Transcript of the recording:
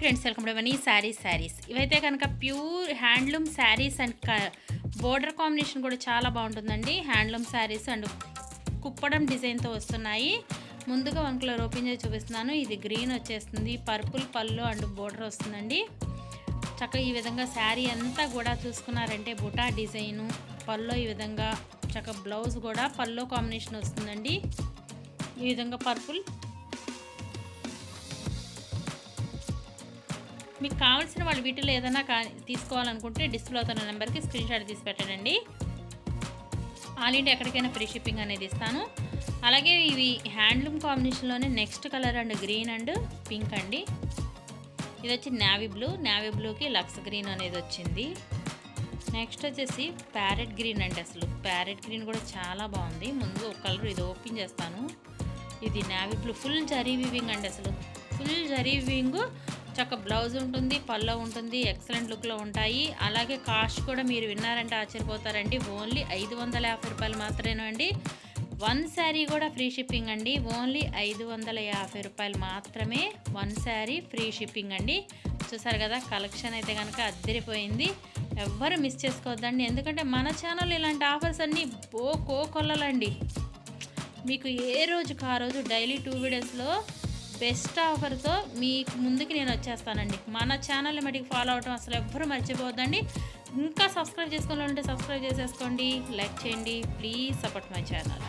Friends welcome ఇవన్నీ శారీస్ శారీస్ ఇవైతే కనుక pure handloom saris and border combination కూడా చాలా బాగుంటుందండి. హ్యాండ్లూమ్ శారీస్ అండ్ కుప్పడం డిజైన్తో వస్తున్నాయి. ముందుగా వన్ కలర్ ఓపెన్ చేసి చూపిస్తున్నాను. ఇది గ్రీన్ వచ్చేస్తుంది. పర్పుల్ పళ్ళు అండ్ బోర్డర్ వస్తుందండి. చక్కగా ఈ విధంగా శారీ అంతా కూడా చూసుకున్నారంటే బుటా డిజైను పళ్ళు ఈ విధంగా చక్కగా బ్లౌజ్ కూడా పళ్ళు కాంబినేషన్ వస్తుందండి. ఈ విధంగా పర్పుల్ మీకు కావాల్సిన వాళ్ళు వీటిలో ఏదైనా కా తీసుకోవాలనుకుంటే డిస్ప్లే అవుతున్న నెంబర్కి స్క్రీన్ షాట్ తీసి పెట్టండి ఆల్ ఇండియా ఎక్కడికైనా ఫ్రీ షిప్పింగ్ అనేది ఇస్తాను. అలాగే ఇవి handloom కాంబినేషన్లోనే next colour and green and pink అండి. ఇది వచ్చి నావీ బ్లూ. నావీ బ్లూకి లక్స్ గ్రీన్ అనేది వచ్చింది. నెక్స్ట్ వచ్చేసి ప్యారెట్ గ్రీన్ అండి అసలు. ప్యారెట్ గ్రీన్ కూడా చాలా బాగుంది. ముందు ఒక కలర్ ఇది ఓపెన్ చేస్తాను. ఇది navy blue. Full zari weaving అండి అసలు. ఫుల్ జరీ వివింగ్ చక్క బ్లౌజ్ ఉంటుంది పల్లో ఉంటుంది ఎక్సలెంట్ లుక్లో ఉంటాయి. అలాగే కాస్ట్ కూడా మీరు విన్నారంటే ఆశ్చర్యపోతారండి. ఓన్లీ ఐదు వందల యాభై రూపాయలు మాత్రమేనండి వన్ శారీ కూడా ఫ్రీ షిప్పింగ్ అండి. ఓన్లీ ఐదు వందల యాభై రూపాయలు మాత్రమే వన్ శారీ ఫ్రీ షిప్పింగ్ అండి. చూసారు కదా కలెక్షన్ అయితే కనుక అద్దరిపోయింది. ఎవ్వరు మిస్ చేసుకోవద్దండి. ఎందుకంటే మన ఛానల్ ఇలాంటి ఆఫర్స్ అన్నీ బో కోకొల్లలండి మీకు ఏ రోజుకు ఆ రోజు డైలీ టూ వీడియోస్లో బెస్ట్ ఆఫర్తో మీకు ముందుకి నేను వచ్చేస్తానండి. మన ఛానల్ని మటుకు ఫాలో అవడం అసలు ఎవ్వరూ మర్చిపోవద్దండి. ఇంకా సబ్స్క్రైబ్ చేసుకోవాలంటే సబ్స్క్రైబ్ చేసేసుకోండి. లైక్ చేయండి. Please support my channel